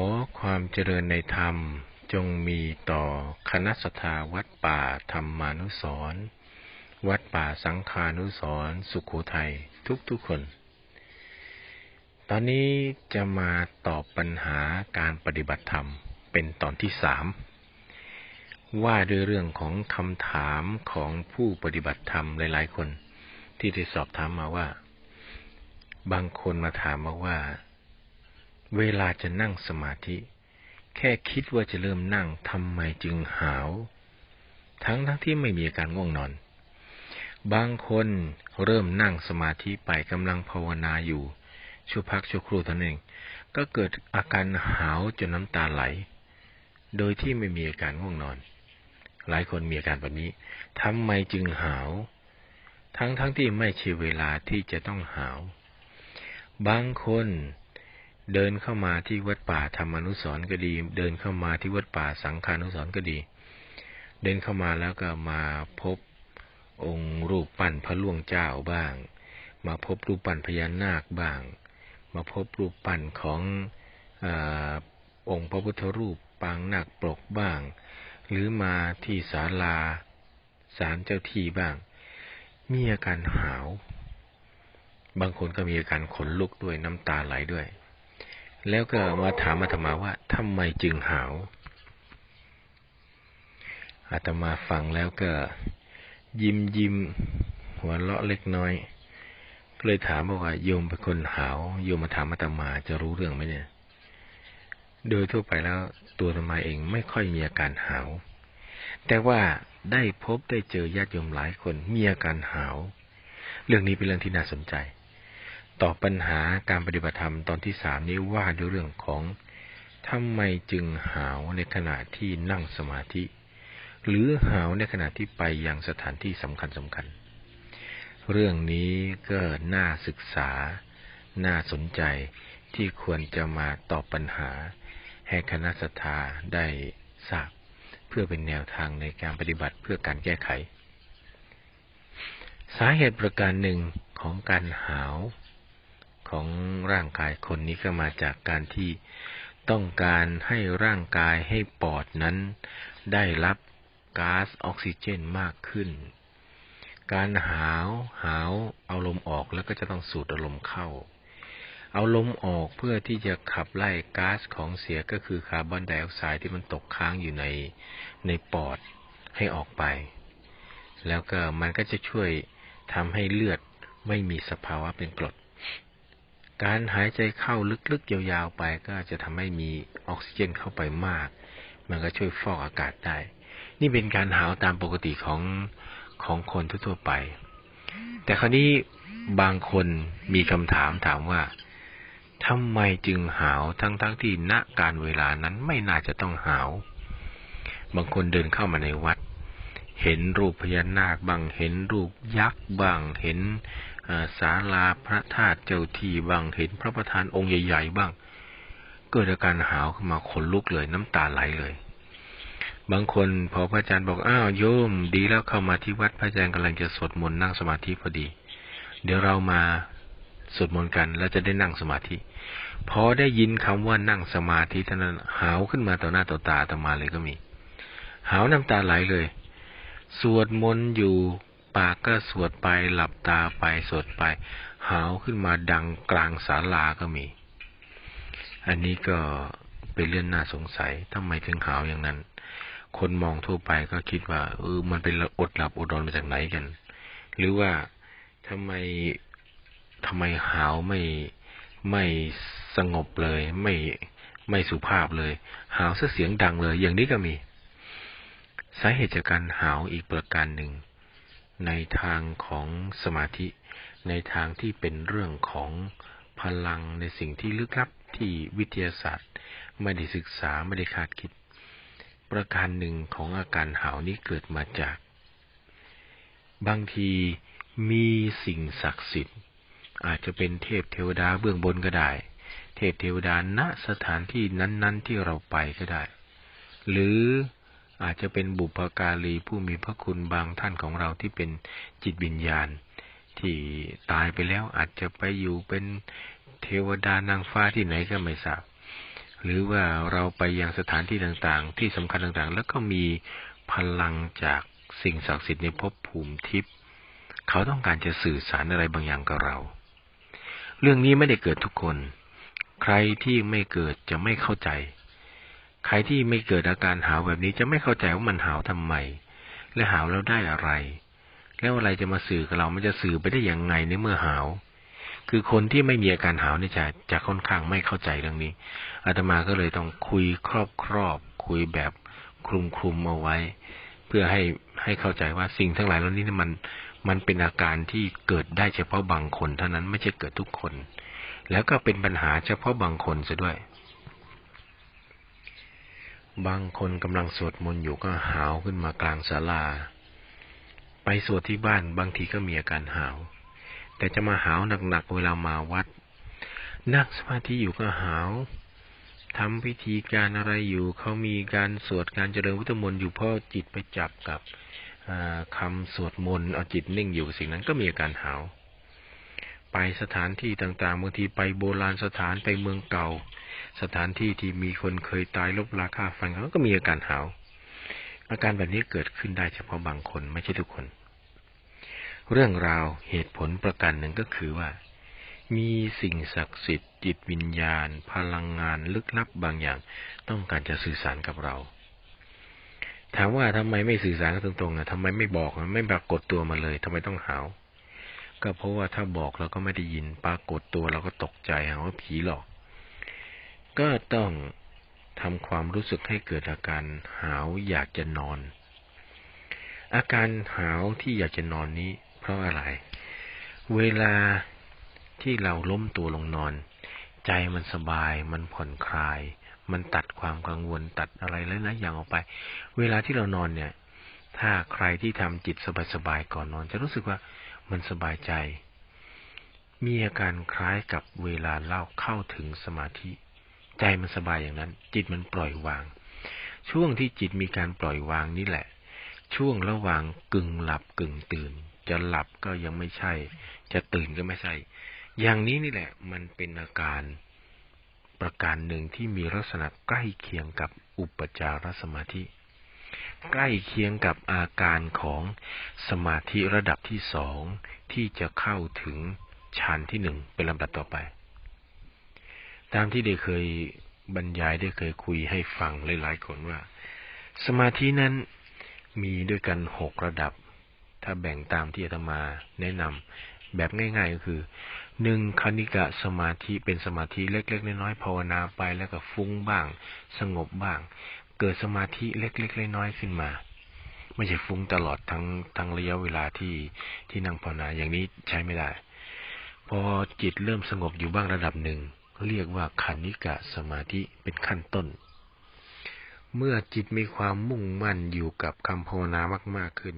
อความเจริญในธรรมจงมีต่อคณะสถาวัดป่าธรรมานุสร์วัดป่าสังฆานุสร์สุขโขทัยทุกๆคน ตอนนี้จะมาตอบปัญหาการปฏิบัติธรรมเป็นตอนที่สามว่าด้วยเรื่องของคำถามของผู้ปฏิบัติธรรมหลาย ๆ คน ที่ได้สอบถามมาว่า บางคนมาถามมาว่า เวลาจะนั่งสมาธิ แค่คิดว่าจะเริ่มนั่งทำไมจึงหาว ทั้งทั้งที่ไม่มีอาการง่วงนอน บางคนเริ่มนั่งสมาธิไปกำลังภาวนาอยู่ชั่วพักชั่วครู่ท่านหนเอง ก็เกิดอาการหาวจนน้ำตาไหล โดยที่ไม่มีอาการง่วงนอน หลายคนมีอาการแบบนี้ทำไมจึงหาว ทั้งทั้งที่ไม่ใช่เวลาที่จะต้องหาว บางคน เดินเข้ามาที่วัดป่าธรรมอนุสร์ก็ดี เดินเข้ามาที่วัดป่าสังฆานุสร์ก็ดี เดินเข้ามาแล้วก็มาพบองค์รูปปั้นพระล่วงเจ้าบ้าง มาพบรูปปั้นพญานาคบ้าง มาพบรูปปั้นของอองค์พระพุทธรูปปางนาคปลกบ้าง หรือมาที่ศาลาศาลเจ้าที่บ้าง มีอาการหาว บางคนก็มีอาการขนลุกด้วยน้ำตาไหลด้วย แล้วก็มาถามอาตมาว่าทำไมจึงหาวอาตมาฟังแล้วก็ยิ้มยิ้มหัวเราะเล็กน้อย ก็เลยถามบอกว่าโยมเป็นคนหาวโยมมาถามอาตมาจะรู้เรื่องไหมเนี่ย โดยทั่วไปแล้วตัวอาตมาเองไม่ค่อยมีอาการหาว แต่ว่าได้พบได้เจอญาติโยมหลายคนมีอาการหาว เรื่องนี้เป็นเรื่องที่น่าสนใจ ตอบปัญหาการปฏิบัติธรรมตอนที่สามนี้ว่าด้วยเรื่องของทำไมจึงหาวในขณะที่นั่งสมาธิ หรือหาวในขณะที่ไปยังสถานที่สำคัญสำคัญ เรื่องนี้ก็น่าศึกษา น่าสนใจที่ควรจะมาตอบปัญหา ให้คณะสัตยาได้ทราบเพื่อเป็นแนวทางในการปฏิบัติเพื่อการแก้ไข สาเหตุประการหนึ่งของการหาว ของร่างกายคนนี้ก็มาจากการที่ต้องการให้ร่างกายให้ปอดนั้น ได้รับก๊าซออกซิเจนมากขึ้น การหาวหาวเอาลมออกแล้วก็จะต้องสูดเอาลมเข้า เอาลมออกเพื่อที่จะขับไล่ก๊าซของเสียก็คือคาร์บอนไดออกไซด์ที่มันตกค้างอยู่ในในปอดให้ออกไป แล้วก็มันก็จะช่วยทำให้เลือดไม่มีสภาวะเป็นกรด การหายใจเข้าลึกๆยาวๆไปก็จะทำให้มีออกซิเจนเข้าไปมาก มันก็ช่วยฟอกอากาศได้ นี่เป็นการหาวตามปกติของของคนทั่วๆไป แต่คราวนี้บางคนมีคำถามถามว่าทำไมจึงหาวทั้งๆทที่ณการเวลานั้นไม่น่าจะต้องหาว บางคนเดินเข้ามาในวัด เห็นรูปพญานาคบ้างเห็นรูปยักษ์บ้างเห็น ศาลาพระธาตุเจ้าที่บ้างเห็นพระประธานองค์ใหญ่ๆบ้าง เกิดอาการหาวขึ้นมาขนลุกเลยน้ำตาไหลเลย บางคนพอพระอาจารย์บอกอ้าวโยม ดีแล้วเข้ามาที่วัดพระอาจารย์กำลังจะสวดมนต์นั่งสมาธิพอดี เดี๋ยวเรามาสวดมนต์กันแล้วจะได้นั่งสมาธิพอได้ยินคำว่านั่งสมาธิท่านั้นหาวขึ้นมาต่อหน้าต่อตาตมาเลยก็มี หาวน้ำตาไหลเลย สวดมนต์อยู่ ปากก็สวดไปหลับตาไปสวดไป หาวขึ้นมาดังกลางศาลาก็มี อันนี้ก็เป็นเรื่องน่าสงสัยทำไมถึงหาวอย่างนั้น คนมองทั่วไปก็คิดว่าเออมันเป็นอดหลับอดนอนมาจากไหนกัน หรือว่าทำไมทำไมหาวไม่ไม่สงบเลย ไม่ไม่สุภาพเลย หาวเสียงดังเลย อย่างนี้ก็มี สาเหตุจากการหาวอีกประการหนึ่ง ในทางของสมาธิ ในทางที่เป็นเรื่องของพลังในสิ่งที่ลึกลับที่วิทยาศาสตร์ ไม่ได้ศึกษาไม่ได้คาดคิด ประการหนึ่งของอาการหาวนี้เกิดมาจาก บางทีมีสิ่งศักดิ์สิทธิ์ อาจจะเป็นเทพเทวดาเบื้องบนก็ได้ เทพเทวดาณสถานที่นั้น ๆ ที่เราไปก็ได้ หรือ อาจจะเป็นบุพการีผู้มีพระคุณบางท่านของเราที่เป็นจิตวิญญาณ ที่ตายไปแล้วอาจจะไปอยู่เป็นเทวดานางฟ้าที่ไหนก็ไม่ทราบหรือว่าเราไปยังสถานที่ต่างๆ ที่สำคัญต่างๆ แล้วก็มีพลังจากสิ่งศักดิ์สิทธิ์ในภพภูมิทิพย์เขาต้องการจะสื่อสารอะไรบางอย่างกับเรา เรื่องนี้ไม่ได้เกิดทุกคน ใครที่ไม่เกิดจะไม่เข้าใจ ใครที่ไม่เกิดอาการหาวแบบนี้จะไม่เข้าใจว่ามันหาวทำไม และหาวแล้วได้อะไร แล้วอะไรจะมาสื่อกับเรา มันจะสื่อไปได้อย่างไงในเมื่อหาว คือคนที่ไม่มีอาการหาวนี่จะจะค่อนข้างไม่เข้าใจเรื่องนี้ อาตมาก็เลยต้องคุยครอบครอบคุยแบบคลุมคลุมเอาไว้ เพื่อให้ให้เข้าใจว่าสิ่งทั้งหลายเหล่านี้มันมันเป็นอาการที่เกิดได้เฉพาะบางคนเท่านั้นไม่ใช่เกิดทุกคน แล้วก็เป็นปัญหาเฉพาะบางคนซะด้วย บางคนกำลังสวดมนต์อยู่ก็หาวขึ้นมากลางศาลา ไปสวดที่บ้านบางทีก็มีอาการหาว แต่จะมาหาวหนักๆเวลามาวัด นั่งสมาธิอยู่ก็หาวทำพิธีการอะไรอยู่เขามีการสวดการเจริญพุทธมนต์อยู่เพราะจิตไปจับกับคำสวดมนต์เอาจิตนิ่งอยู่สิ่งนั้นก็มีอาการหาวไปสถานที่ต่างๆบางทีไปโบราณสถานไปเมืองเก่า สถานที่ที่มีคนเคยตายลบราค่าฟันเขาก็มีอาการหาว อาการแบบนี้เกิดขึ้นได้เฉพาะบางคนไม่ใช่ทุกคน เรื่องราวเหตุผลประการหนึ่งก็คือว่า มีสิ่งศักดิ์สิทธิ์จิตวิญญาณ พลังงานลึกลับบางอย่าง ต้องการจะสื่อสารกับเรา ถามว่าทำไมไม่สื่อสารกันตรงๆนะทำไมไม่บอกไม่ปรากฏตัวมาเลยทำไมต้องหาวก็เพราะว่าถ้าบอกเราก็ไม่ได้ยินปรากฏตัวเราก็ตกใจหาว่าผีหลอก ก็ต้องทำความรู้สึกให้เกิดอาการหาวอยากจะนอน อาการหาวที่อยากจะนอนนี้ เพราะอะไร เวลาที่เราล้มตัวลงนอน ใจมันสบาย มันผ่อนคลาย มันตัดความกังวลตัดอะไรแล้วนะอย่างออกไป เวลาที่เรานอนเนี่ย ถ้าใครที่ทำจิตสบายๆก่อนนอน จะรู้สึกว่ามันสบายใจ มีอาการคล้ายกับเวลาเล่าเข้าถึงสมาธิ ใจมันสบายอย่างนั้น จิตมันปล่อยวาง ช่วงที่จิตมีการปล่อยวางนี่แหละ ช่วงระหว่างกึ่งหลับกึ่งตื่น จะหลับก็ยังไม่ใช่ จะตื่นก็ไม่ใช่ อย่างนี้นี่แหละ มันเป็นอาการประการหนึ่งที่มีลักษณะใกล้เคียงกับอุปจารสมาธิ ใกล้เคียงกับอาการของสมาธิระดับที่สองที่จะเข้าถึงฌานที่หนึ่งเป็นลำดับต่อไป ตามที่ได้เคยบรรยายได้เคยคุยให้ฟังหลายๆคนว่า สมาธินั้นมีด้วยกันหกระดับ ถ้าแบ่งตามที่อาตมาแนะนำแบบง่าย ๆ ก็คือหนึ่งคณิกะสมาธิเป็นสมาธิเล็ก ๆ น้อยๆภาวนาไปแล้วก็ฟุ้งบ้าง สงบบ้าง เกิดสมาธิเล็ก ๆ น้อยๆขึ้นมาไม่ใช่ฟุ้งตลอดทั้งทั้งระยะเวลาที่ที่นั่งภาวนาอย่างนี้ใช้ไม่ได้ พอจิตเริ่มสงบอยู่บ้างระดับหนึ่ง เรียกว่าคณิกะสมาธิเป็นขั้นต้น เมื่อจิตมีความมุ่งมั่นอยู่กับคำภาวนามากๆขึ้น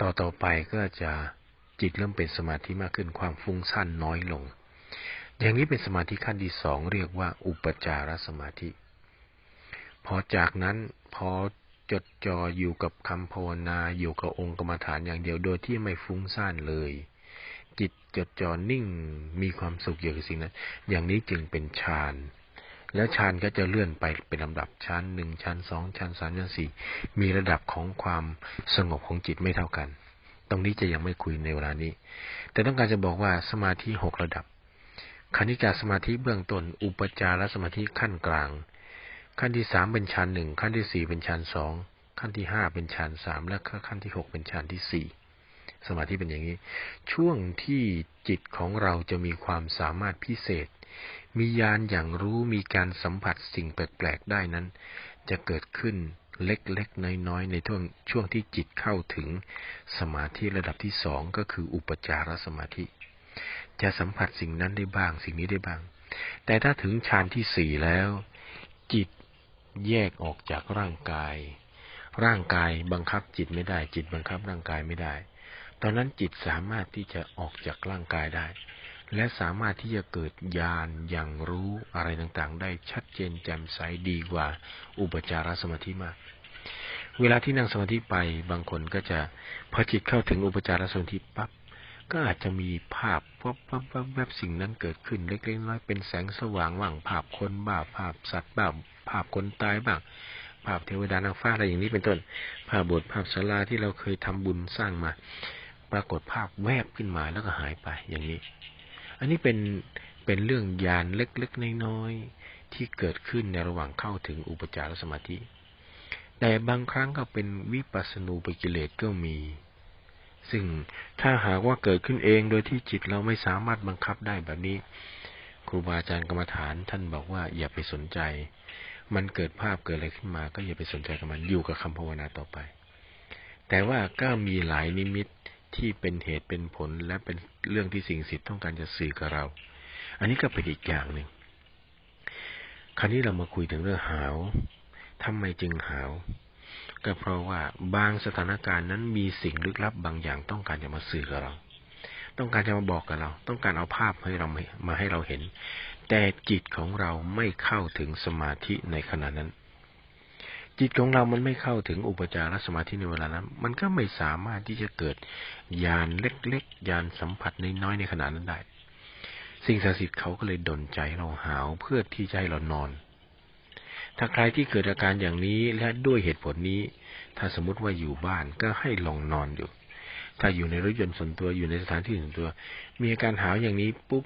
ต่อต่อไปก็จะจิตเริ่มเป็นสมาธิมากขึ้นความฟุ้งซ่านน้อยลง อย่างนี้เป็นสมาธิขั้นที่สองเรียกว่า อุปจารสมาธิ พอจากนั้นพอจดจ่ออยู่กับคำภาวนาอยู่กับองค์กรรมฐานอย่างเดียวโดยที่ไม่ฟุ้งซ่านเลย จิดจ่อนิ่งมีความสุขอยู่กับสิ่งนั้น อย่างนี้จึงเป็นฌานแล้วฌานก็จะเลื่อนไปเป็นลำดับชั้นหนึ่งชั้นสองชั้นสามชั้นสี่มีระดับของความสงบของจิตไม่เท่ากัน ตรงนี้จะยังไม่คุยในเวลานี้ แต่ต้องการจะบอกว่าสมาธิหกระดับคณิกาสมาธิเบื้องต้น อุปจารสมาธิขั้นกลาง ขั้นที่สามเป็นฌานหนึ่งขั้นที่สี่เป็นฌานสองขั้นที่ห้าเป็นฌานสามและขั้นที่หกเป็นฌานที่สี่ สมาธิเป็นอย่างนี้ ช่วงที่จิตของเราจะมีความสามารถพิเศษ มียานอย่างรู้มีการสัมผัสสิ่งแปลกๆได้นั้น จะเกิดขึ้นเล็กๆ น้อยๆ ในช่วงช่วงที่จิตเข้าถึงสมาธิระดับที่สองก็คืออุปจารสมาธิ จะสัมผัสสิ่งนั้นได้บ้าง สิ่งนี้ได้บ้าง แต่ถ้าถึงฌานที่สี่แล้ว จิตแยกออกจากร่างกาย ร่างกายบังคับจิตไม่ได้ จิตบังคับร่างกายไม่ได้ ตอนนั้นจิตสามารถที่จะออกจากร่างกายได้ และสามารถที่จะเกิดญาณอย่างรู้อะไรต่างๆ ได้ชัดเจนแจ่มใสดีกว่า อุปจารสมาธิมาก เวลาที่นั่งสมาธิไปบางคนก็จะพอจิตเข้าถึงอุปจารสมาธิปับ๊บก็อาจจะมีภาพวับวับวับแวบสิ่งนั้นเกิดขึ้นเล็กๆน้อยๆเป็นแสงสว่างว่างภาพคนบ้าภาพสัตว์บ้าภาพคนตายบ้างภาพเทวดานางฟ้าอะไรอย่างนี้เป็นต้น ภาพบทภาพศาลาที่เราเคยทำบุญสร้างมา ปรากฏภาพแวบขึ้นมาแล้วก็หายไปอย่างนี้ อันนี้เป็นเป็นเรื่องยานเล็กๆน้อยๆที่เกิดขึ้นในระหว่างเข้าถึงอุปจารสมาธิ แต่บางครั้งก็เป็นวิปัสสนูปกิเลสก็มี ซึ่งถ้าหากว่าเกิดขึ้นเองโดยที่จิตเราไม่สามารถบังคับได้แบบนี้ ครูบาอาจารย์กรรมฐานท่านบอกว่าอย่าไปสนใจ มันเกิดภาพเกิดอะไรขึ้นมา ก็อย่าไปสนใจกับมันอยู่กับคำภาวนาต่อไปแต่ว่าก็มีหลายนิมิต ที่เป็นเหตุเป็นผลและเป็นเรื่องที่สิ่งศักดิ์สิทธิ์ต้องการจะสื่อกับเรา อันนี้ก็เป็นอีกอย่างหนึ่ง คราวนี้เรามาคุยถึงเรื่องหาวทำไมจึงหาว ก็เพราะว่าบางสถานการณ์นั้นมีสิ่งลึกลับบางอย่างต้องการจะมาสื่อกับเรา ต้องการจะมาบอกกับเรา ต้องการเอาภาพให้เรามาให้เราเห็น แต่จิตของเราไม่เข้าถึงสมาธิในขณะนั้น จิตของเรามันไม่เข้าถึงอุปจารสมาธิในเวลานั้น มันก็ไม่สามารถที่จะเกิดญาณเล็กๆญาณสัมผัสน้อยๆในขณะนั้นได้ สิ่งศักดิ์สิทธิ์เขาก็เลยดนใจเราหาวเพื่อที่จะให้เรานอน ถ้าใครที่เกิดอาการอย่างนี้และด้วยเหตุผลนี้ ถ้าสมมติว่าอยู่บ้านก็ให้ลองนอนอยู่ ถ้าอยู่ในรถยนต์ส่วนตัวอยู่ในสถานที่ส่วนตัว มีอาการหาวอย่างนี้ปุ๊บ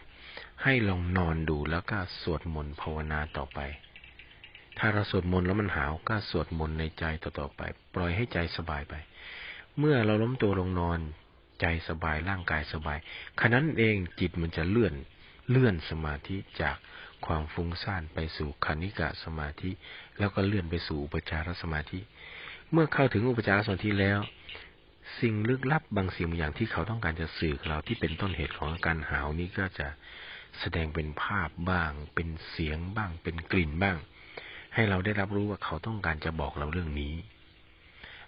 ให้ลองนอนดูแล้วก็สวดมนต์ภาวนาต่อไป ถ้าเราสวดมนต์แล้วมันหาวก็สวดมนต์ในใจต่อๆไป ปล่อยให้ใจสบายไป เมื่อเราล้มตัวลงนอน ใจสบายร่างกายสบายขณะนั้นเองจิตมันจะเลื่อนเลื่อนสมาธิจากความฟุ้งซ่านไปสู่คณิกะสมาธิ แล้วก็เลื่อนไปสู่อุปจารสมาธิ เมื่อเข้าถึงอุปจารสมาธิแล้ว สิ่งลึกลับบางสิ่งบางอย่างที่เขาต้องการจะสื่อเราที่เป็นต้นเหตุของอาการหาวนี้ก็จะแสดงเป็นภาพบ้าง เป็นเสียงบ้าง เป็นกลิ่นบ้าง ให้เราได้รับรู้ว่าเขาต้องการจะบอกเราเรื่องนี้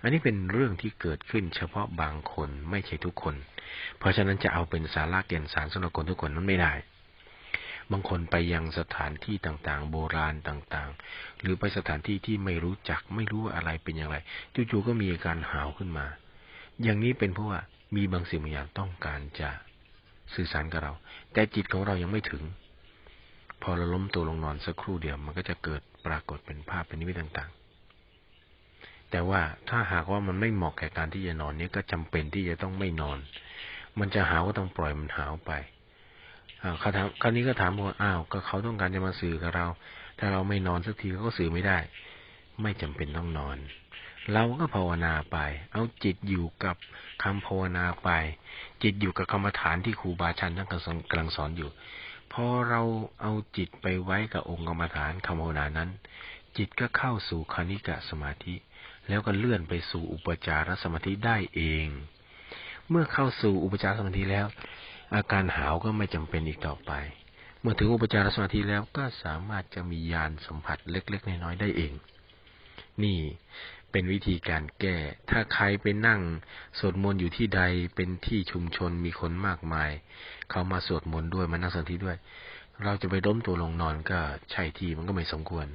อันนี้เป็นเรื่องที่เกิดขึ้นเฉพาะบางคนไม่ใช่ทุกคน เพราะฉะนั้นจะเอาเป็นสาระเกณฑ์สารสำหรับคนทุกคนนั้นไม่ได้ บางคนไปยังสถานที่ต่างๆ โบราณต่างๆ หรือไปสถานที่ที่ไม่รู้จักไม่รู้อะไรเป็นอย่างไรจู่ๆก็มีอาการหาวขึ้นมา อย่างนี้เป็นเพราะว่ามีบางสิ่งบางอย่างต้องการจะสื่อสารกับเรา แต่จิตของเรายังไม่ถึง พอเราล้มตัวลงนอนสักครู่เดียวมันก็จะเกิด ปรากฏเป็นภาพเป็นนิมิตต่างๆ แต่ว่าถ้าหากว่ามันไม่เหมาะแก่การที่จะนอนนี้ก็จำเป็นที่จะต้องไม่นอน มันจะหาวก็ต้องปล่อยมันหาวไปเขาถามคราวนี้ก็ถามว่าอ้าวก็เขาต้องการจะมาสื่อกับเรา ถ้าเราไม่นอนสักทีเขาก็สื่อไม่ได้ ไม่จำเป็นต้องนอน เราก็ภาวนาไป เอาจิตอยู่กับคำภาวนาไป จิตอยู่กับกรรมฐานที่ครูบาอาจารย์ท่านกำลังสอนอยู่ พอเราเอาจิตไปไว้กับองค์กรรมฐานคำภาวนานั้น จิตก็เข้าสู่คณิกะสมาธิ แล้วก็เลื่อนไปสู่อุปจารสมาธิได้เอง เมื่อเข้าสู่อุปจารสมาธิแล้ว อาการหาวก็ไม่จำเป็นอีกต่อไป เมื่อถึงอุปจารสมาธิแล้วก็สามารถจะมียานสัมผัสเล็ก ๆ น้อยๆได้เอง นี่เป็นวิธีการแก้ ถ้าใครไปนั่งสวดมนต์อยู่ที่ใดเป็นที่ชุมชนมีคนมากมาย เขามาสวดมนต์ด้วยมานั่งสมาธิด้วย เราจะไปล้มตัวลงนอนก็ใช่ที่มันก็ไม่สมควร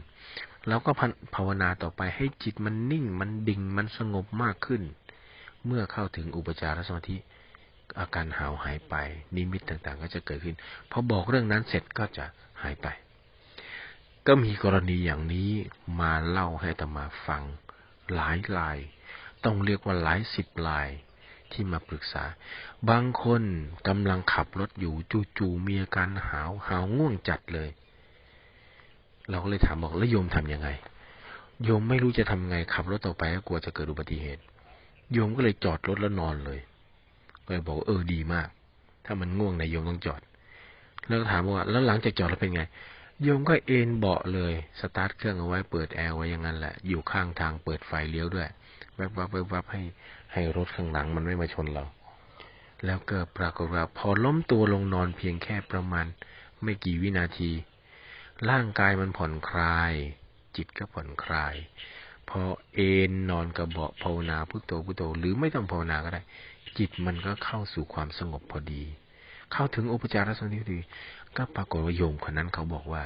แล้วก็ภาวนาต่อไปให้จิตมันนิ่งมันดิ่งมันสงบมากขึ้น เมื่อเข้าถึงอุปจารสมาธิอาการหาวหายไป นิมิตต่างๆ ก็จะเกิดขึ้นพอบอกเรื่องนั้นเสร็จก็จะหายไป ก็มีกรณีอย่างนี้มาเล่าให้ตมาฟัง หลายลาย ต้องเรียกว่าหลายสิบลายที่มาปรึกษา บางคนกำลังขับรถอยู่จู่ๆมีอาการหาวหาวง่วงจัดเลย เราก็เลยถามบอกแล้วโยมทำยังไง โยมไม่รู้จะทำไงขับรถต่อไปก็กลัวจะเกิดอุบัติเหตุ โยมก็เลยจอดรถแล้วนอนเลยก็เลยบอกเออดีมาก ถ้ามันง่วงนายโยมต้องจอด แล้วถามว่า แล้วหลังจากจอดแล้วเป็นไง โยมก็เอนเบาะเลย สตาร์ทเครื่องเอาไว้เปิดแอร์ไว้อย่างนั้นแหละ อยู่ข้างทางเปิดไฟเลี้ยวด้วย แวบวับแวบวับให้ให้รถข้างหลังมันไม่มาชนเรา แล้วก็ปรากฏว่าพอล้มตัวลงนอนเพียงแค่ประมาณ ไม่กี่วินาที ร่างกายมันผ่อนคลาย จิตก็ผ่อนคลาย พอเอนนอนกระเบาะภาวนาพุทโธพุทโธหรือไม่ต้องภาวนาก็ได้ จิตมันก็เข้าสู่ความสงบพอดี เข้าถึงอุปจารสมาธิพอดี ก็ปรากฏว่าโยมคนนั้นเขาบอกว่า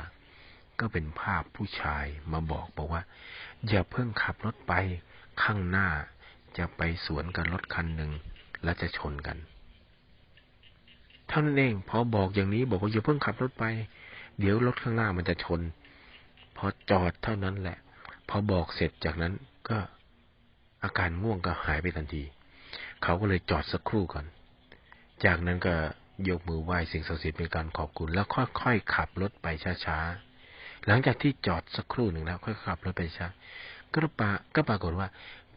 ก็เป็นภาพผู้ชายมาบอกบอกว่า อย่าเพิ่งขับรถไปข้างหน้าจะไปสวนกับรถคันหนึ่งแล้วจะชนกันเท่านั้นเองพอบอกอย่างนี้บอกว่าอย่าเพิ่งขับรถไป เดี๋ยวรถข้างหน้ามันจะชน พอจอดเท่านั้นแหละ พอบอกเสร็จจากนั้นก็อาการง่วงก็หายไปทันที เขาก็เลยจอดสักครู่ก่อน จากนั้นก็ ยกมือไหว้สิ่งศักดิ์สิทธิ์เป็นการขอบคุณ แล้วค่อยๆขับรถไปช้าๆหลังจากที่จอดสักครู่หนึ่งแล้วค่อยขับรถไปช้าก็ปาก็ปรากฏว่า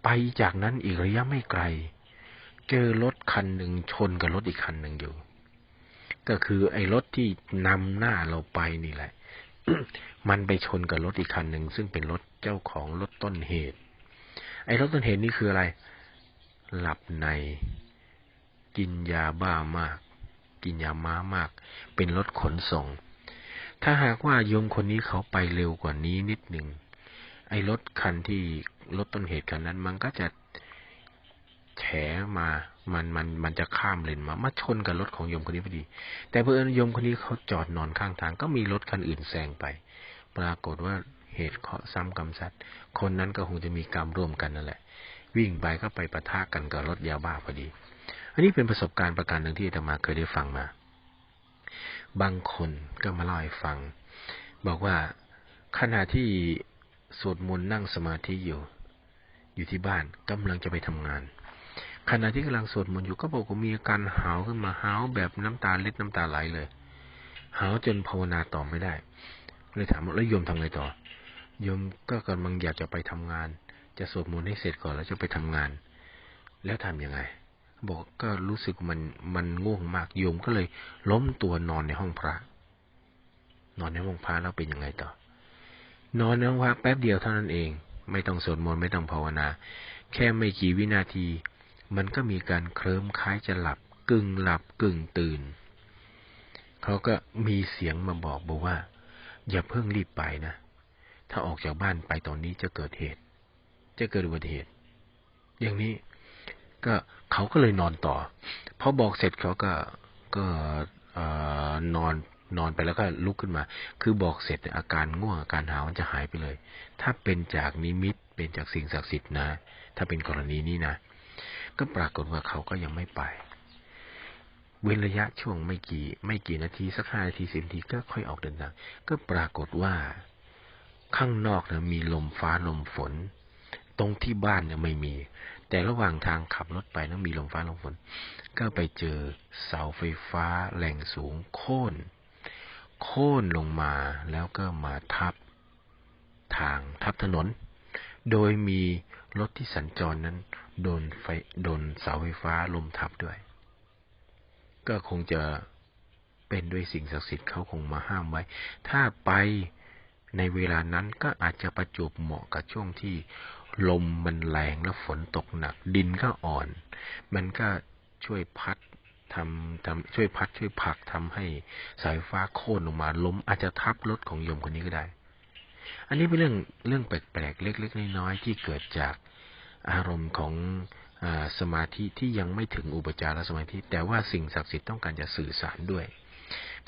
ไปจากนั้นอีกระยะไม่ไกล เจอรถคันหนึ่งชนกับรถอีกคันหนึ่งอยู่ ก็คือไอ้รถที่นำหน้าเราไปนี่แหละมันไปชนกับรถอีกคันหนึ่งซึ่งเป็นรถเจ้าของรถต้นเหตุ ไอ้รถต้นเหตุนี่คืออะไร หลับใน กินยาบ้ามาก กินยาม้ามาก เป็นรถขนส่ง ถ้าหากว่าโยมคนนี้เขาไปเร็วกว่านี้นิดหนึ่งไอ้รถคันที่รถต้นเหตุคันนั้น มันก็จะแฉมา มันมันมันจะข้ามเลนมา มาชนกับรถของโยมคนนี้พอดี แต่เพื่อนโยมคนนี้เขาจอดนอนข้างทาง ก็มีรถคันอื่นแซงไป ปรากฏว่าเหตุเคาะซ้ำกรรมสัตว์คนนั้นก็คงจะมีกรรมร่วมกันนั่นแหละ วิ่งไปก็ไปประทะกันกับรถยาบ้าพอดี อันนี้เป็นประสบการณ์ประการหนึ่งที่อาตมาเคยได้ฟังมา บางคนก็มาเล่าให้ฟัง บอกว่าขณะที่สวดมนต์นั่งสมาธิอยู่ อยู่ที่บ้านกำลังจะไปทำงาน ขณะที่กำลังสวดมนต์อยู่ก็บอกว่ามีอาการหาวขึ้นมาหาวแบบน้ำตาเล็ดน้ำตาไหลเลยหาวจนภาวนาต่อไม่ได้เลยถามว่าแล้วโยมทำไงต่อโยมก็กำลังอยากจะไปทำงาน จะสวดมนต์ให้เสร็จก่อนแล้วจะไปทำงาน แล้วทํำยังไง บอกก็รู้สึกมันมันง่วงมากโยมก็เลย ล้มตัวนอนในห้องพระ นอนในห้องพระแล้วเป็นยังไงต่อ นอนในห้องพระแป๊บเดียวเท่านั้นเอง ไม่ต้องสวดมนต์ไม่ต้องภาวนา แค่ไม่กี่วินาที มันก็มีการเคลิ้มคล้ายจะหลับ กึ่งหลับกึ่งตื่น เขาก็มีเสียงมาบอกบอกว่า อย่าเพิ่งรีบไปนะ ถ้าออกจากบ้านไปตอนนี้จะเกิดเหตุ จะเกิดอุบัติเหตุ อย่างนี้ก็ เขาก็เลยนอนต่อพอบอกเสร็จเขาก็ก็นอนนอนไปแล้วก็ลุกขึ้นมา คือบอกเสร็จอาการง่วงอาการหาวมันจะหายไปเลย ถ้าเป็นจากนิมิตเป็นจากสิ่งศักดิ์สิทธิ์นะ ถ้าเป็นกรณีนี้นะ ก็ปรากฏว่าเขาก็ยังไม่ไป เว้นระยะช่วงไม่กี่ ไม่กี่นาทีสักห้านาทีสิบนาทีก็ค่อยออกเดินทาง ก็ปรากฏว่าข้างนอกนะมีลมฟ้าลมฝน ตรงที่บ้านเนี่ยไม่มี แต่ระหว่างทางขับรถไปนั้นมีลมฟ้าลมฝน ก็ไปเจอเสาไฟฟ้าแหล่งสูงโค่น โค่นลงมาแล้วก็มาทับทางทับถนน โดยมีรถที่สัญจรนั้นโดนไฟโดนเสาไฟฟ้าลมทับด้วย ก็คงจะเป็นด้วยสิ่งศักดิ์สิทธิ์เขาคงมาห้ามไว้ ถ้าไปในเวลานั้นก็อาจจะประจบเหมาะกับช่วงที่ ลมมันแรงแล้วฝนตกหนัก ดินก็อ่อน มันก็ช่วยพัดทำทำช่วยพัดช่วยผักทำให้สายฟ้าโค่นลงมาล้มอาจจะทับรถของโยมคนนี้ก็ได้ อันนี้เป็นเรื่องเรื่องแปลกๆเล็กๆน้อยๆที่เกิดจากอารมณ์ของอสมาธิที่ยังไม่ถึงอุปจารสมาธิ แต่ว่าสิ่งศักดิ์สิทธิ์ต้องการจะสื่อสารด้วย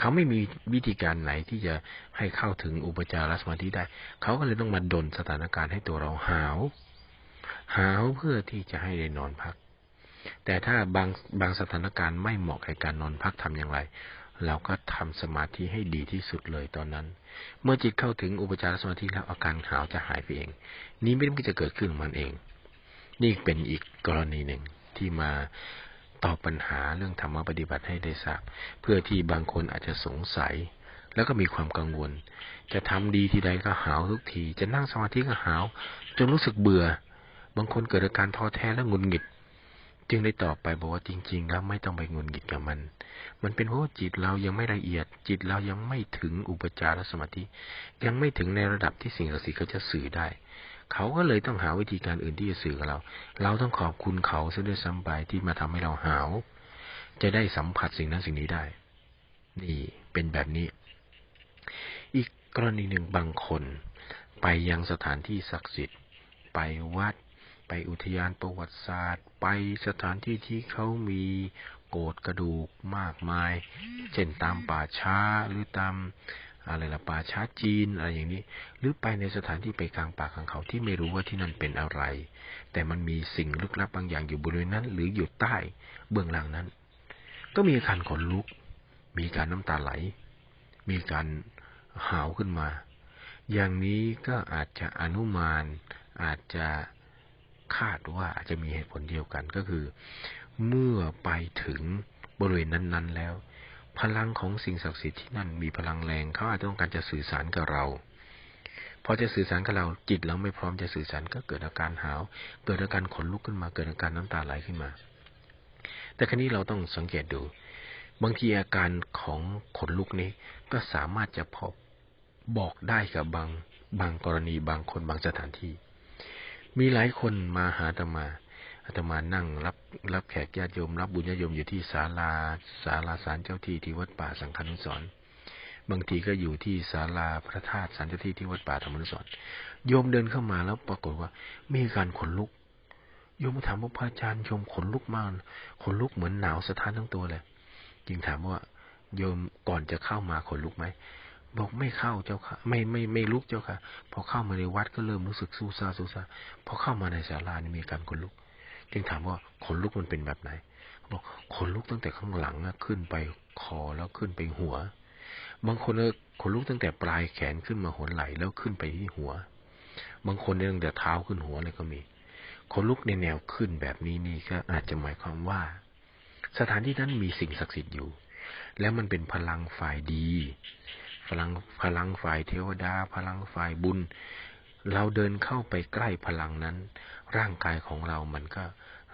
เขาไม่มีวิธีการไหนที่จะให้เข้าถึงอุปจารสมาธิได้ เขาก็เลยต้องมาดนสถานการณ์ให้ตัวเราหาว หาวเพื่อที่จะให้ได้นอนพัก แต่ถ้าบางบางสถานการณ์ไม่เหมาะกับการนอนพักทำอย่างไร เราก็ทำสมาธิให้ดีที่สุดเลยตอนนั้น เมื่อจิตเข้าถึงอุปจารสมาธิแล้วอาการหาวจะหายไปเอง นี้ไม่ได้จะเกิดขึ้นมันเอง นี่เป็นอีกกรณีหนึ่งที่มา ตอบปัญหาเรื่องธรรมปฏิบัติให้ได้ทราบเพื่อที่บางคนอาจจะสงสัย แล้วก็มีความกังวล จะทำดีทีใดก็หาวทุกที จะนั่งสมาธิก็หาวจนรู้สึกเบื่อ บางคนเกิดอาการท้อแท้และงุนหงิด จึงได้ตอบไปบอกว่าจริง ๆ แล้วไม่ต้องไปงุนหงิดกับมัน มันเป็นเพราะว่าจิตเรายังไม่ละเอียด จิตเรายังไม่ถึงอุปจารสมาธิ ยังไม่ถึงในระดับที่สิ่งศักดิ์สิทธิ์เขาจะสื่อได้ เขาก็เลยต้องหาวิธีการอื่นที่จะสื่อกับเรา เราต้องขอบคุณเขาซะด้วยซ้ำไปที่มาทำให้เราหาว จะได้สัมผัสสิ่งนั้นสิ่งนี้ได้ นี่เป็นแบบนี้ อีกกรณีหนึ่งบางคน ไปยังสถานที่ศักดิ์สิทธิ์ ไปวัด ไปอุทยานประวัติศาสตร์ ไปสถานที่ที่เขามีโกดกระดูกมากมาย เช่นตามป่าช้าหรือตาม อะไรละป่าช้าจีนอะไรอย่างนี้ หรือไปในสถานที่ไปกลางป่ากลางเขาที่ไม่รู้ว่าที่นั่นเป็นอะไร แต่มันมีสิ่งลึกลับบางอย่างอยู่บริเวณนั้น หรืออยู่ใต้เบื้องล่างนั้น ก็มีอาการขนลุก มีการน้ำตาไหล มีการหาวขึ้นมา อย่างนี้ก็อาจจะอนุมาน อาจจะคาดว่าอาจจะมีเหตุผลเดียวกันก็คือ เมื่อไปถึงบริเวณนั้น ๆ แล้ว พลังของสิ่งศักดิ์สิทธิ์ที่นั่นมีพลังแรงเขาอาจจะต้องการจะสื่อสารกับเราพอจะสื่อสารกับเราจิตเราไม่พร้อมจะสื่อสารก็เกิดอาการหาว เกิดอาการขนลุกขึ้นมาเกิดอาการน้ำตาไหลขึ้นมา แต่ครั้นี้เราต้องสังเกตดู บางทีอาการของขนลุกนี้ก็สามารถจะพอบอกได้กับบางบางกรณีบางคนบางสถานที่ มีหลายคนมาหาตมา อาตมานั่งรับรับแขกญาติโยมรับบุญญาโยมอยู่ที่ศาลาศาลาสารเจ้าที่ที่วัดป่าสังฆนุสรบางทีก็อยู่ที่ศาลาพระธาตุสันเจ้าที่ที่วัดป่าธรรมนุสรโยมเดินเข้ามาแล้วปรากฏว่ามีการขนลุก โยมถามว่าพระอาจารย์โยมขนลุกมากขนลุกเหมือนหนาวสะท้านทั้งตัวเลย จึงถามว่าโยมก่อนจะเข้ามาขนลุกไหมบอกไม่เข้าเจ้าค่ะ ไม่ไม่ไม่ลุกเจ้าค่ะ พอเข้ามาในวัดก็เริ่มรู้สึกสู้ซาสู้ซาพอเข้ามาในศาลานี่มีการขนลุก จึงถามว่าขนลุกมันเป็นแบบไหนบอกขนลุกตั้งแต่ข้างหลังขึ้นไปคอแล้วขึ้นไปหัว บางคนขนลุกตั้งแต่ปลายแขนขึ้นมาหัวไหล่แล้วขึ้นไปที่หัว บางคนเนี่ยตั้งแต่เท้าขึ้นหัวเลยก็มีขนลุกในแนวขึ้นแบบนี้นี่ก็อาจจะหมายความว่า สถานที่นั้นมีสิ่งศักดิ์สิทธิ์อยู่ แล้วมันเป็นพลังฝ่ายดีพลังพลังฝ่ายเทวดา พลังฝ่ายบุญ เราเดินเข้าไปใกล้พลังนั้น ร่างกายของเรามันก็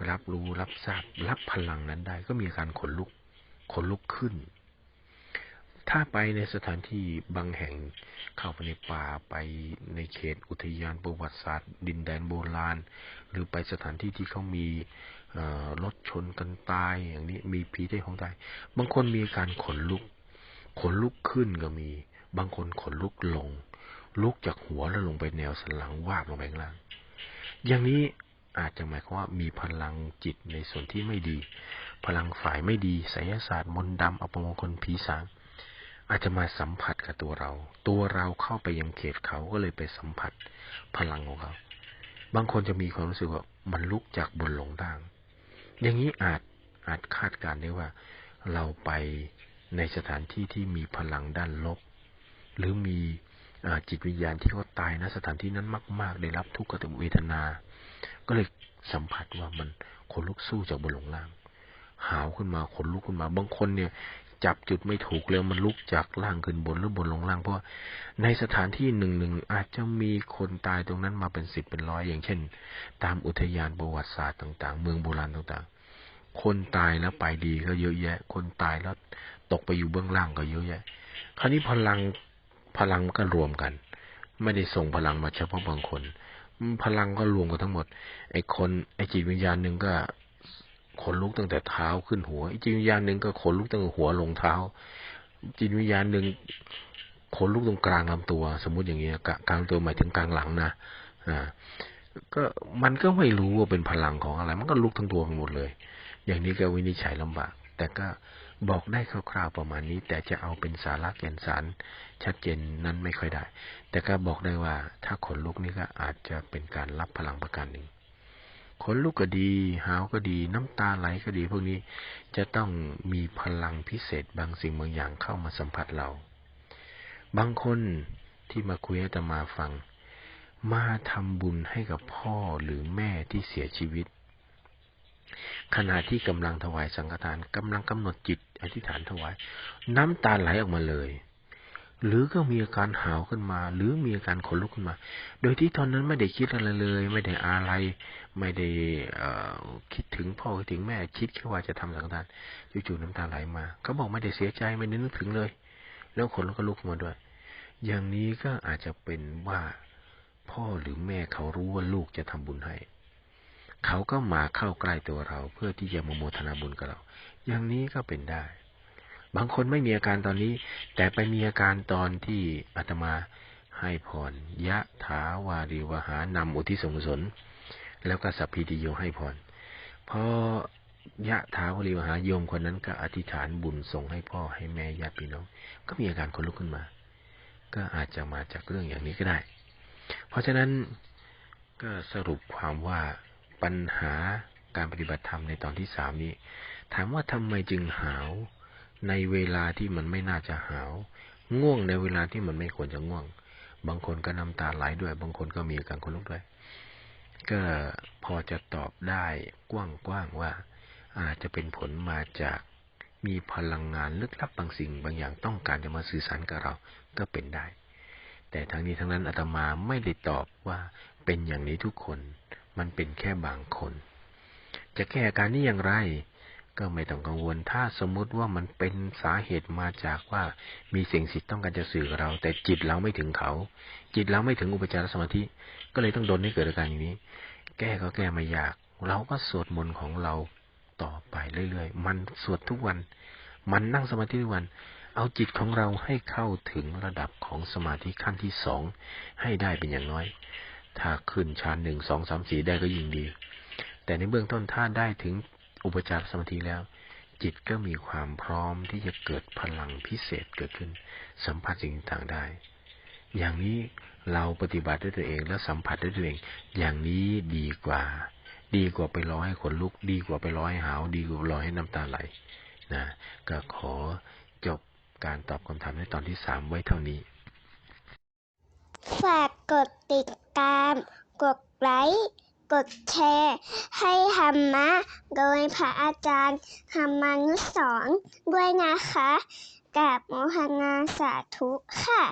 รับรู้รับทราบรับพลังนั้นได้ ก็มีการขนลุกขนลุกขึ้น ถ้าไปในสถานที่บางแห่งเข้าไปในป่าไปในเขตอุทยานประวัติศาสตร์ ดินแดนโบราณ หรือไปสถานที่ที่เขามีรถชนกันตายอย่างนี้มีผีได้ของตาย บางคนมีการขนลุก ขนลุกขึ้นก็มี บางคนขนลุกลง ลุกจากหัวแล้วลงไปแนวสันหลังวาบลงไปข้างล่าง อย่างนี้อาจจะหมายความว่ามีพลังจิตในส่วนที่ไม่ดี พลังฝ่ายไม่ดีไสยศาสตร์มนต์ดำอัปมงคลผีสางอาจจะมาสัมผัสกับตัวเรา ตัวเราเข้าไปยังเขตเขาก็เลยไปสัมผัสพลังของเขา บางคนจะมีความรู้สึกว่ามันลุกจากบนลงด่าง อย่างนี้อาจอาจคาดการได้ว่า เราไปในสถานที่ที่มีพลังด้านลบ หรือมี จิตวิญญาณที่เขาตายนะสถานที่นั้นมาก ๆ ได้รับทุกขเวทนา ก็เลยสัมผัสว่ามันขนลุกสู้จากบนลงล่าง หาวขึ้นมาขนลุกขึ้นมา บางคนเนี่ย จับจุดไม่ถูกแล้วมันลุกจากล่างขึ้นบนหรือบนลงล่าง เพราะในสถานที่หนึ่งหนึ่งอาจจะมีคนตายตรงนั้นมาเป็นสิบเป็นร้อยอย่างเช่น ตามอุทยานประวัติศาสตร์ต่าง ๆ เมืองโบราณต่างๆ คนตายแล้วไปดีก็เยอะแยะ คนตายแล้วตกไปอยู่เบื้องล่างก็เยอะแยะ คราวนี้พลัง พลังก็รวมกัน ไม่ได้ส่งพลังมาเฉพาะบางคน พลังก็รวมกันทั้งหมด ไอ้คน ไอ้จิตวิญญาณหนึ่งก็ขนลุกตั้งแต่เท้าขึ้นหัว ไอ้จิตวิญญาณหนึ่งก็ขนลุกตั้งแต่หัวลงเท้า จิตวิญญาณหนึ่งขนลุกตรงกลางลำตัว สมมุติอย่างเงี้ยกลางตัวหมายถึงกลางหลังนะ อ่า ก็มันก็ไม่รู้ว่าเป็นพลังของอะไร มันก็ลุกทั้งตัวหมดเลย อย่างนี้ก็วินิจฉัยลำบาก แต่ก็ บอกได้คร่าวๆประมาณนี้ แต่จะเอาเป็นสาระแก่นสารชัดเจนนั้นไม่ค่อยได้ แต่ก็บอกได้ว่าถ้าขนลุกนี่ก็อาจจะเป็นการรับพลังประการหนึ่งขนลุกก็ดีหาวก็ดีน้ำตาไหลก็ดี พวกนี้จะต้องมีพลังพิเศษบางสิ่งบางอย่างเข้ามาสัมผัสเรา บางคนที่มาคุยให้ตมาฟัง มาทำบุญให้กับพ่อหรือแม่ที่เสียชีวิต ขณะที่กำลังถวายสังฆทานกำลังกำหนดจิตอธิษฐานถวาย น้ำตาไหลออกมาเลย หรือก็มีอาการหาวขึ้นมา หรือมีอาการขนลุกขึ้นมา โดยที่ตอนนั้นไม่ได้คิดอะไรเลย ไม่ได้อะไร ไม่ได้คิดถึงพ่อคิดถึงแม่คิดแค่ว่าจะทำสังฆทานจู่ๆน้ำตาไหลมาเขาบอกไม่ได้เสียใจไม่ได้นึกถึงเลย แล้วขนก็ลุกมาด้วย อย่างนี้ก็อาจจะเป็นว่าพ่อหรือแม่เขารู้ว่าลูกจะทำบุญให้ เขาก็มาเข้าใกล้ตัวเรา เพื่อที่จะมโมทนาบุญกับเรา อย่างนี้ก็เป็นได้ บางคนไม่มีอาการตอนนี้ แต่ไปมีอาการตอนที่อาตมาให้พรยะถาวาริวหานำอุทิศสงสนแล้วก็สัพพิติโยให้พรพอยะถาวาริวหาโยมคนนั้นก็อธิษฐานบุญส่งให้พ่อให้แม่ญาติพี่น้อง ก็มีอาการคนลุกขึ้นมา ก็อาจจะมาจากเรื่องอย่างนี้ก็ได้ เพราะฉะนั้นก็สรุปความว่า ปัญหาการปฏิบัติธรรมในตอนที่สามนี้ ถามว่าทำไมจึงหาวในเวลาที่มันไม่น่าจะหาว ง่วงในเวลาที่มันไม่ควรจะง่วง บางคนก็น้ำตาไหลด้วย บางคนก็มีอาการขนลุกด้วย ก็พอจะตอบได้กว้างๆว่า อาจจะเป็นผลมาจากมีพลังงานลึกลับบางสิ่ง บางอย่างต้องการจะมาสื่อสารกับเราก็เป็นได้ แต่ทั้งนี้ทั้งนั้นอาตมาไม่ได้ตอบว่าเป็นอย่างนี้ทุกคน มันเป็นแค่บางคน จะแก้อาการนี้อย่างไร ก็ไม่ต้องกังวล ถ้าสมมุติว่ามันเป็นสาเหตุมาจากว่ามีสิ่งสิทธิ์ต้องการจะสื่อเรา แต่จิตเราไม่ถึงเขา จิตเราไม่ถึงอุปจารสมาธิ ก็เลยต้องโดนให้เกิดอาการอย่างนี้ แก้ก็แก้ไม่ยาก เราก็สวดมนต์ของเราต่อไปเรื่อยๆ มันสวดทุกวัน มันนั่งสมาธิทุกวัน เอาจิตของเราให้เข้าถึงระดับของสมาธิขั้นที่สองให้ได้เป็นอย่างน้อย ถ้าขึ้นฌานหนึ่งสองสามสี่ได้ก็ยิ่งดี แต่ในเบื้องต้นถ้าได้ถึงอุปจารสมาธิแล้ว จิตก็มีความพร้อมที่จะเกิดพลังพิเศษเกิดขึ้น สัมผัสสิ่งต่างได้ อย่างนี้เราปฏิบัติด้วยตัวเองและสัมผัสด้วยตัวเอง อย่างนี้ดีกว่า ดีกว่าไปร้อให้ขนลุก ดีกว่าไปร้อให้หาว ดีกว่าร้อให้น้ำตาไหลนะก็ขอจบการตอบคำถามในตอนที่สามไว้เท่านี้ ฝากกดติดตาม กดไลค์ กดแชร์ ให้ธรรมะ โดยพระอาจารย์ธรรมานุสรณ์ด้วยนะคะกับโมหนาสาธุค่ะ